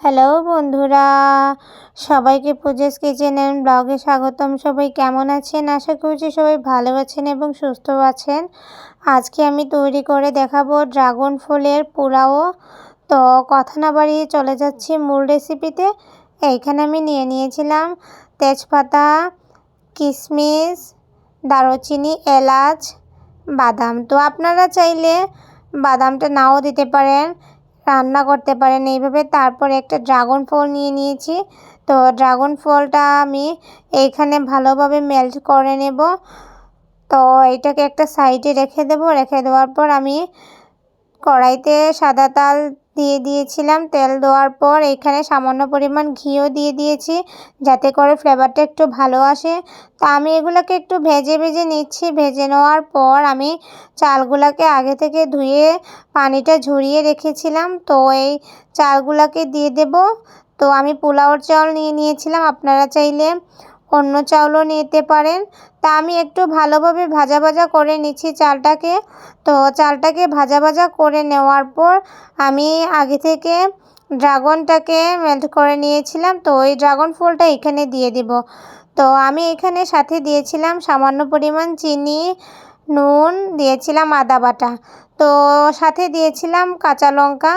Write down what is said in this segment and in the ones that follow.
Hello বন্ধুরা, সবাইকে Puja's kitchen and ব্লগে স্বাগতম। সবাই কেমন আছেন? আশা করছি সবাই ভালো আছেন এবং সুস্থ আছেন। আজকে আমি তৈরি করে দেখাবো ড্রাগন ফুলের পোলাও। তো কথা না বাড়িয়ে চলে যাচ্ছি মূল রেসিপিতে। এইখানে আমি নিয়ে নিয়েছিলাম তেজপাতা কিশমিশ দারুচিনি, এলাচ, বাদাম। তো আপনারা চাইলে বাদামটা নাও দিতে পারেন। রান্না করতে পারেন। এইভাবে তারপর একটা ড্রাগন ফল নিয়ে নিয়েছি। তো ড্রাগন ফলটা আমি এইখানে ভালোভাবে মেল্ট করে নেব। তো এটাকে একটা সাইডে রেখে দেব। রেখে দেওয়ার পর আমি কড়াইতে সাদা তাল দিয়ে দিয়েছিলাম। তেল দেওয়ার পর এখানে সামান্য পরিমাণ ঘিও দিয়ে দিয়েছি যাতে করে ফ্লেভারটা একটু ভালো আসে। তো আমি এগুলোকে একটু ভেজে ভেজে নিচ্ছি। ভেজে নেওয়ার পর আমি চালগুলোকে আগে থেকে ধুয়ে পানিটা ঝরিয়ে রেখেছিলাম। তো এই চালগুলোকে দিয়ে দেব। তো আমি পোলাওর চাল নিয়ে নিয়েছিলাম। আপনারা চাইলে অন্য চাউলও নিতে পারেন। তা আমি একটু ভালোভাবে ভাজা ভাজা করে নিচ্ছি চালটাকে। তো চালটাকে ভাজা ভাজা করে নেওয়ার পর আমি আগে থেকে ড্রাগনটাকে মেল্ট করে নিয়েছিলাম। তো ওই ড্রাগন ফুলটা এখানে দিয়ে দিব। তো আমি এখানে সাথে দিয়েছিলাম সামান্য পরিমাণ চিনি, নুন, দিয়েছিলাম আদা বাটা। তো সাথে দিয়েছিলাম কাঁচা লঙ্কা।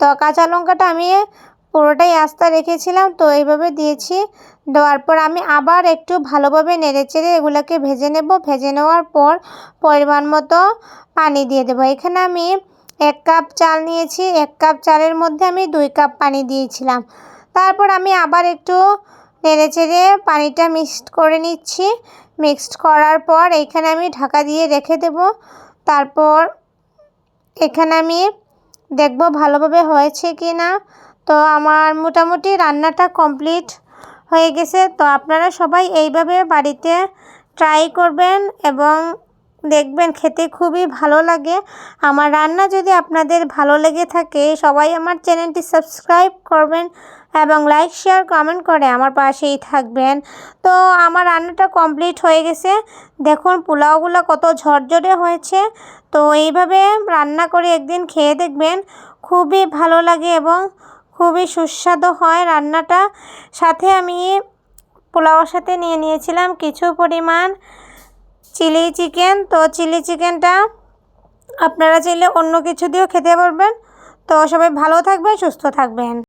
তো কাঁচা লঙ্কাটা আমি পুরোটাই আস্তা রেখেছিলাম, তো এইভাবে দিয়েছি। দেওয়ার পর আমি আবার একটু ভালোভাবে নেড়েচেড়ে এগুলোকে ভেজে নেব। ভেজে নেওয়ার পর পরিমাণ মতো পানি দিয়ে দেবো। এখানে আমি এক কাপ চাল নিয়েছি, এক কাপ চালের মধ্যে আমি দুই কাপ পানি দিয়েছিলাম। তারপর আমি আবার একটু নেড়ে চেড়ে পানিটা মিক্সড করে নিচ্ছি। মিক্সড করার পর এইখানে আমি ঢাকা দিয়ে রেখে দেব। তারপর এখানে আমি দেখব ভালোভাবে হয়েছে কি না তো আমার মোটামুটি রান্নাটা কমপ্লিট হয়ে গেছে। তো আপনারা সবাই এইভাবে বাড়িতে ট্রাই করবেন এবং দেখবেন খেতে খুবই ভালো লাগে। আমার রান্না যদি আপনাদের ভালো লেগে থাকে, সবাই আমার চ্যানেলটি সাবস্ক্রাইব করবেন এবং লাইক শেয়ার কমেন্ট করে আমার পাশেই থাকবেন। তো আমার রান্নাটা কমপ্লিট হয়ে গেছে। দেখুন পোলাওগুলো কত ঝরঝরে হয়েছে। তো এইভাবে রান্না করে একদিন খেয়ে দেখবেন খুবই ভালো লাগে এবং খুবই সুস্বাদু হয় রান্নাটা। সাথে আমি পোলাওর সাথে নিয়ে নিয়েছিলাম কিছু পরিমাণ চিলি চিকেন। তো চিলি চিকেনটা আপনারা চাইলে অন্য কিছু দিয়েও খেতে পারবেন। তো সবাই ভালো থাকবেন, সুস্থ থাকবেন।